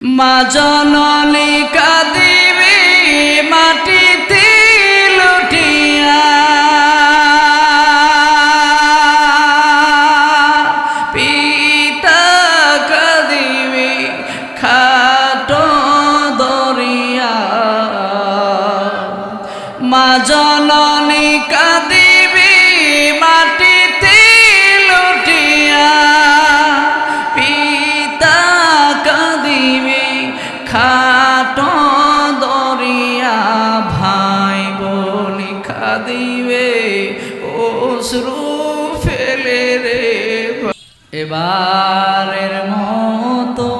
মা জননী কাঁদিবে মাটিতে কাঁদিবে অশ্রু ফেলে রে এবারের মতো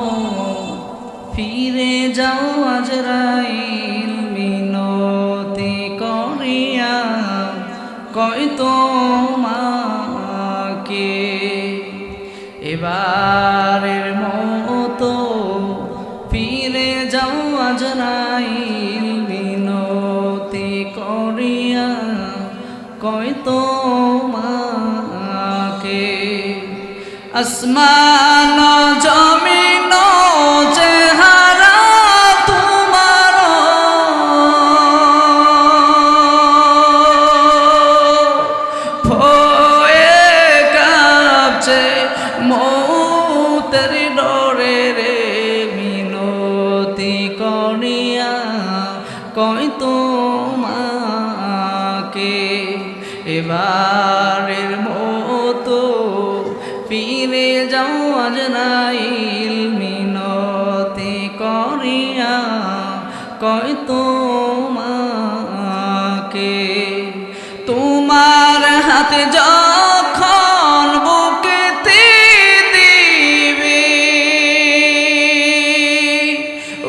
ফিরে যাও আজরাইল, মিনতি করিয়া কই তোমাকে। এবারের মতো ফিরে যাও আজরাইল আসমান জমিন চেহারা তোমার। ভয়ে কাঁপছে মৌতের ডরে রে মিনতি করিয়া কই তোমাকে? এবারের মতো ফিরে যাও আজ নাইল মিনতি করিয়া কই তোমাকে। তোমার হাতে যখন বুকেতে দিবে,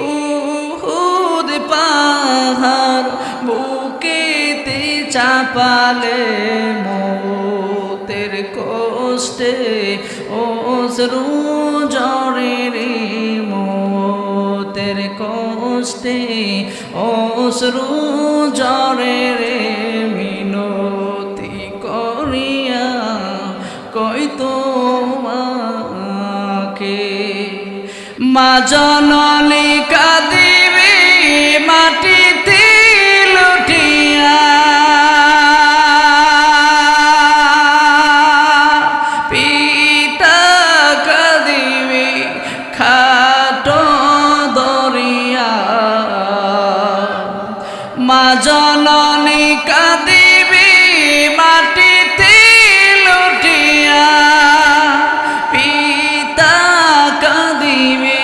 উহুদ পাহাড় বুকেতে চাপালে মৌতের কষ্টে অশ্রু জরে রে মৌতের কষ্টে অশ্রু জরে রে মিনতি করিয়া কই তোমাকে? মা জননী কাঁদিবে মাটিতে মা জননী কাঁদিবে, মাটিতে লুটিয়া। পিতা কাঁদিবে,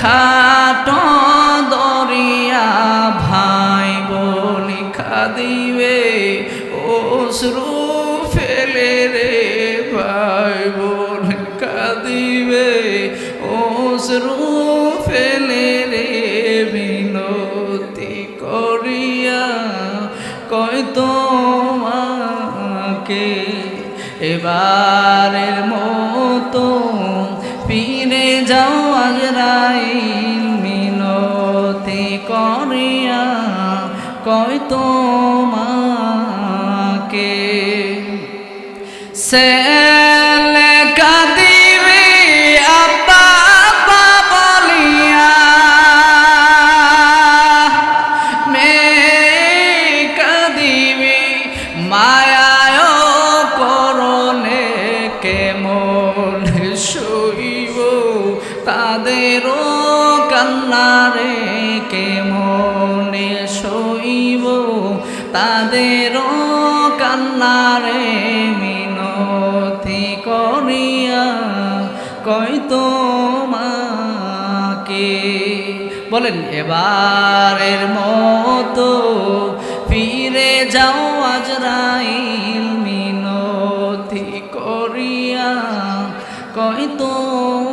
খাটো দরিয়া, ভাই বলি কাঁদিবে, অশ্রু ফেলে রে, ভাই বলি কাঁদিবে, অশ্রু ফেলে এবারের মতো পিনে যাও আজরাইল মিনতি করিয়া কয় তোমাকে। সে কাঁদিবে কান্নারে কেমনে শুইব তাদেরও কান্নারে মিনতি করিয়া কই তোমাকে? বলেন, এবারের মতো ফিরে যাও আজরাইল, মিনতি করিয়া কই তোমাকে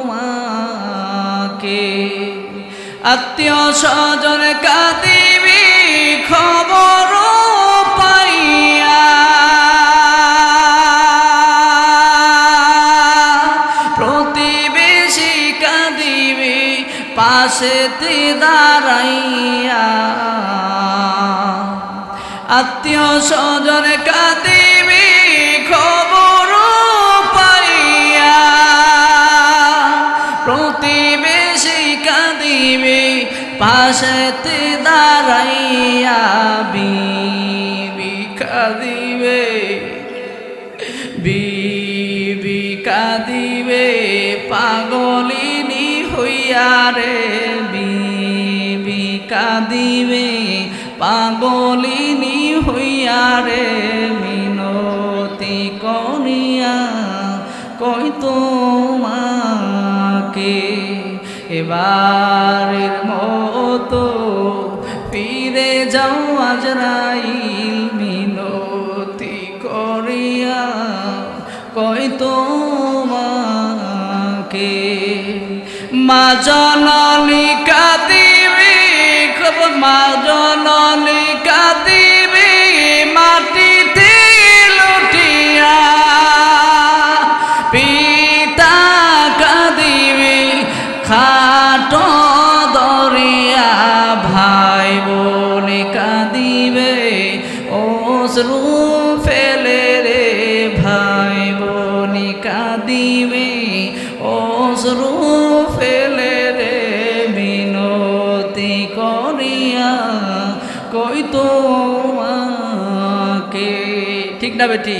আত্মীয় স্বজন কাঁদিবি খবর পাইয়া। প্রতিবেশী কাঁদিবে পাশেতে দাঁড়াইয়া। আত্মীয় স্বজন কাঁদিবে পাশেতে দাঁড়াইয়া বিবি কাঁদিবে বিবি কাঁদিবে, পাগলিনী হইয়া রে বিবি কাঁদিবে, পাগলিনী হইয়া রে মিনতি করিয়া কই তোমাকে? এবারের মতো ফিরে যাও আজরাইল মিনতি করিয়া, কই তোমাকে? মা জননী কাঁদিবি খবর মা জননী কাঁদিবি, মাটিতে লুটিয়া পিতা কাঁদিবি, খাট অশ্রু ফেলে রে ভাই বনি কাদিমে অজরুম ফেলে রে বিনতি করিয়া কই তোমাকে? ঠিক না বেটি?